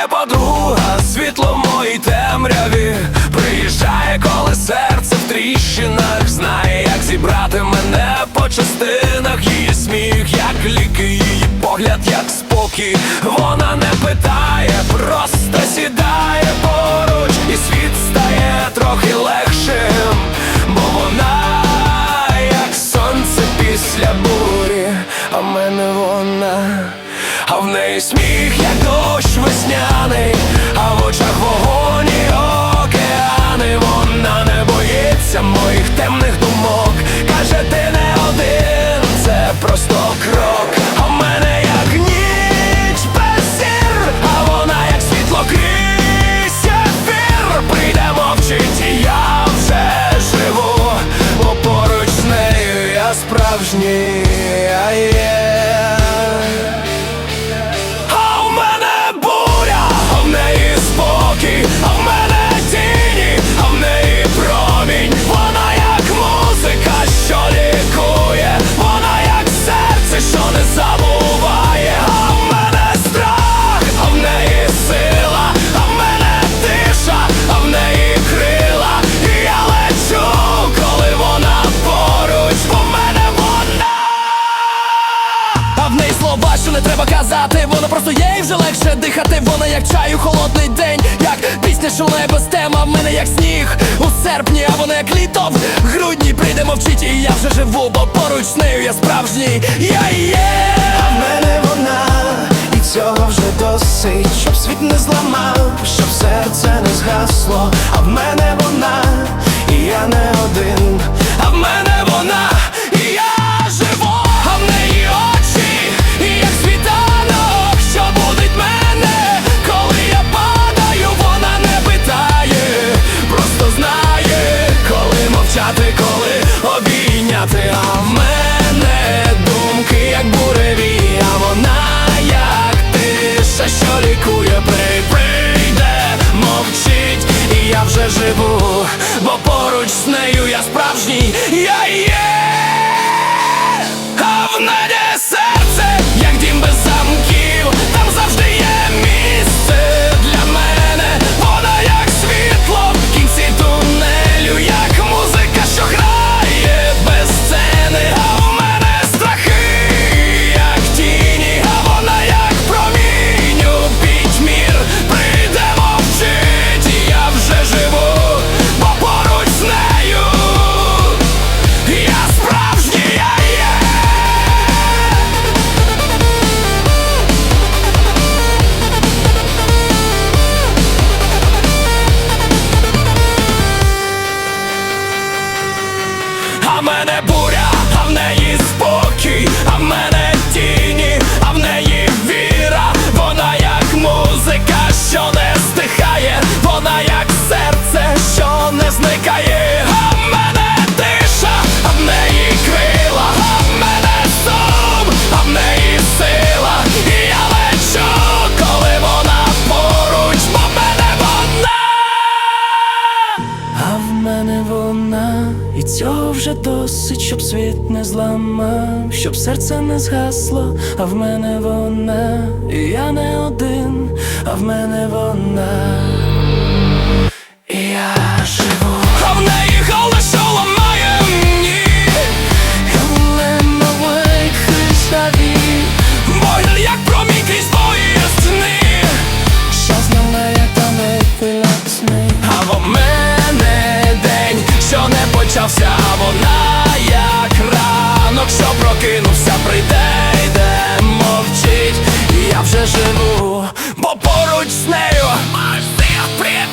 є подруга, світло в моїй темряві, приїжджає, коли серце в тріщинах, знає, як зібрати мене по частинах, її сміх, як ліки, її погляд, як спокій. Вона не питає, просто сідає поруч, і світ стає трохи. Крок. А в мене як ніч без зір, а вона як світло крізь ефір Прийде мовчить, і я вже живу, бо поруч з нею я справжній. Не треба казати, воно просто є і вже легше дихати. Вона як чай у холодний день, як пісня, лунає без тем, а в мене як сніг у серпні, а вона як літо в грудні прийде мовчить, і я вже живу, бо поруч з нею я справжній, я є. А в мене вона, і цього вже досить, щоб світ не зламав, щоб серце не згасло. А в мене вона, і я не один. Обійняти. А в мене думки, як буреві, а вона як тиша, що лікує, При- прийде, мовчить, і я вже живу, бо поруч з нею я справжній, я є, А в мене вона, і цього вже досить, щоб світ не зламав, щоб серце не згасло, а в мене вона, і я не один, а в мене вона, вона як ранок, що прокинувся, прийде, йде, мовчить, і я вже живу, бо поруч з нею. Аж привіт